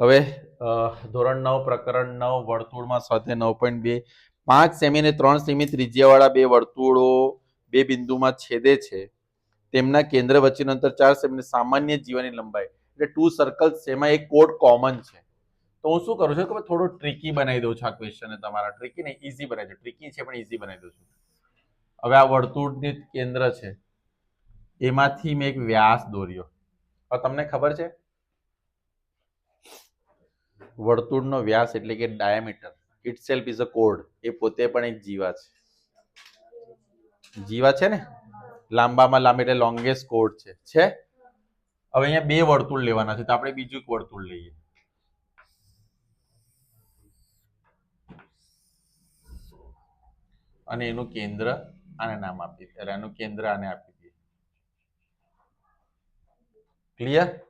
હવે ધોરણ નવ, પ્રકરણ નવ, વર્તુળમાં સાથે નવ પોઈન્ટ બે. પાંચ સેમી અને ત્રણ સેમી ત્રિજ્યાવાળા બે વર્તુળો બે બિંદુમાં છેદે છે. તેમના કેન્દ્ર વચ્ચેનું અંતર ચાર સેમી સામાન્ય જીવાની લંબાઈ. એટલે ટુ સર્કલ્સ એમાં એક કોડ કોમન છે. તો હું શું કરું છું? કે થોડું ટ્રિકી બનાવી દઉં છું આ ક્વેશ્ચન તમારા. ટ્રિકી ને ઇઝી બનાવી દઉં. ટ્રિકી છે, પણ ઇઝી બનાવી દઉં છું. હવે આ વર્તુળની કેન્દ્ર છે. એમાંથી મેં એક વ્યાસ દોર્યો. હવે તમને ખબર છે? વર્તુળનો વ્યાસ એટલે કે diameter itself is a કોડ એ પોતે પણ એક જીવા છે. જીવા છે ને? લાંબામાં લાંબી એટલે લોંગેસ્ટ કોડ છે. છે? હવે અહીંયા બે વર્તુળ લેવાના છે. તો આપણે બીજું એક વર્તુળ લઈએ. અને એનું કેન્દ્ર આને નામ આપી એટલે એનું કેન્દ્ર આને આપી દઈએ. ક્લિયર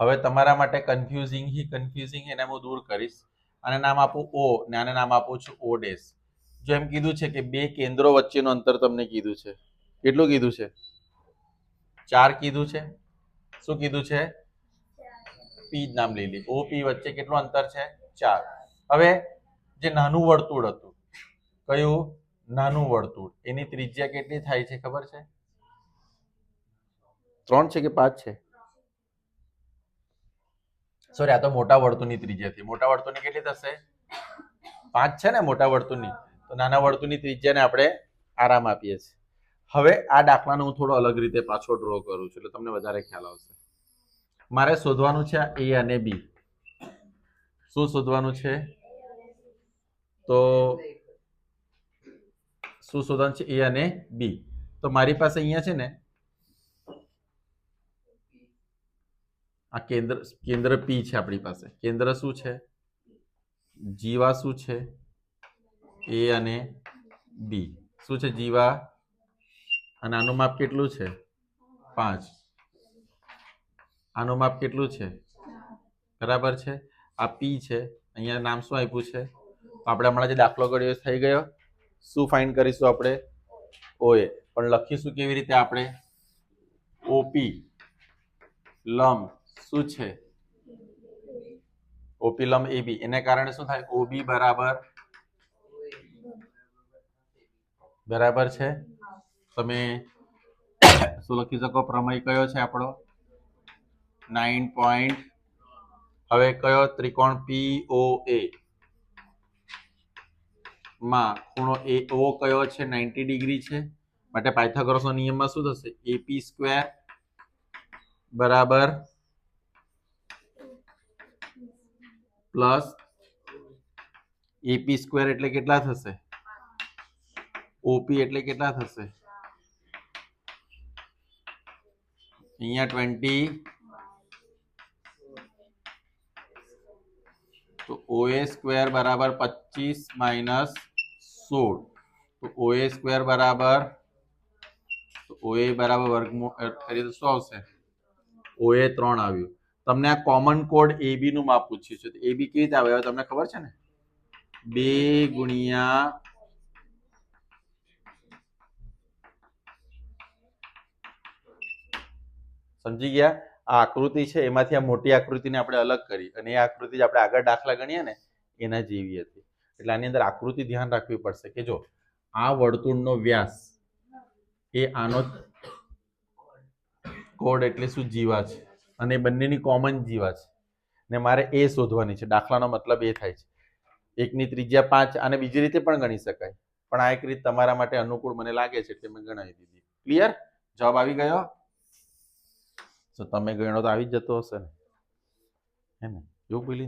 હવે તમારા માટે કન્ફ્યુઝિંગ હી કન્ફ્યુઝિંગ એને હું દૂર કરીશ. અને નામ આપું ઓ ને આને નામ આપું છું ઓ ડેશ. જો એમ કીધું છે કે બે કેન્દ્રો વચ્ચેનું અંતર તમને કીધું છે. કેટલું કીધું છે? ચાર કીધું છે. શું કીધું છે? પી જ નામ લઈ ઓ પી વચ્ચે કેટલું અંતર છે? ચાર. હવે જે નાનું વર્તુળ હતું, કયું? નાનું વર્તુળ. એની ત્રિજ્યા કેટલી થાય છે ખબર છે? ત્રણ છે કે પાંચ છે? સોરી આ તો મોટા વર્તુળની ત્રિજ્યા થઈ મોટા વર્તુળની કેટલી થશે? પાંચ છે ને મોટા વર્તુળની? તો નાના વર્તુળની ત્રિજ્યાને આપણે આરામ આપીએ છીએ. હવે આ દાખલાને હું થોડો અલગ રીતે પાછો ડ્રો કરું છું, એટલે તમને વધારે ખ્યાલ આવશે. મારે શોધવાનું છે એ અને બી શું શોધવાનું છે? તો શું શોધવાનું છે? એ અને બી તો મારી પાસે અહીંયા છે ને આ કેન્દ્ર કેન્દ્ર પી છે આપણી પાસે. કેન્દ્ર શું છે? જીવા શું છે? એ અને બી શું છે જીવા? અને આનું માપ કેટલું છે? પાંચ. આનું માપ કેટલું છે? બરાબર છે? આ પી છે. અહીંયા નામ શું આપ્યું છે? આપણે હમણાં જે દાખલો કર્યો થઈ ગયો. શું ફાઇન્ડ કરીશું આપણે? ઓએ પણ લખીશું કેવી રીતે આપણે? ઓપી લંબ. શું છે? ઓપિલમ એબી એને કારણે શું થાય? ઓબી બરાબર બરાબર છે? તમે શું લખી શકો? પ્રમેય કયો છે આપણો? નાઇન પોઈન્ટ હવે કયો? ત્રિકોણ પી ઓ એ માં ખૂણો એ ઓ કયો છે? 90 ડિગ્રી છે. માટે પાયથાગોરસનો નિયમમાં શું થશે? એપી સ્ક્વેર બરાબર પ્લસ એપી સ્ક્વેર એટલે કેટલા થશે ઓપી એટલે કેટલા થશે અહીંયા ટ્વેન્ટી તો ઓએ સ્ક્વેર બરાબર પચીસ માઇનસ સોળ તો ઓએ સ્ક્વેર બરાબર તો ઓએ બરાબર વર્ગમૂળ અ, કરીએ તો શું આવશે ઓએ ત્રણ આવ્યું તમને આ કોમન કોડ એબી નું માપ પૂછ્યું છે. એબી કેવી રીતે આવે? હવે તમને ખબર છે ને? બે ગુણ્યા સમજી ગયા? આ આકૃતિ છે, એમાંથી આ મોટી આકૃતિને આપણે અલગ કરી અને એ આકૃતિ જે આપણે આગળ દાખલા ગણીએ ને, એના જેવી હતી. એટલે આની અંદર આકૃતિ ધ્યાન રાખવી પડશે કે જો, આ વર્તુળનો વ્યાસ એ આનો કોડ એટલે શું? જીવા છે. અને બંનેની કોમન જીવા છે. ને મારે એ શોધવાની છે. દાખલાનો મતલબ એ થાય છે. એકની ત્રિજ્યા પાંચ અને બીજી રીતે પણ ગણી શકાય. પણ આ એક રીત તમારા માટે અનુકૂળ મને લાગે છે એટલે મેં ગણાવી દીધી. ક્લિયર જવાબ આવી ગયો? તો તમે ગણો તો આવી જ જતો હશે ને. હે ને? એવું બોલી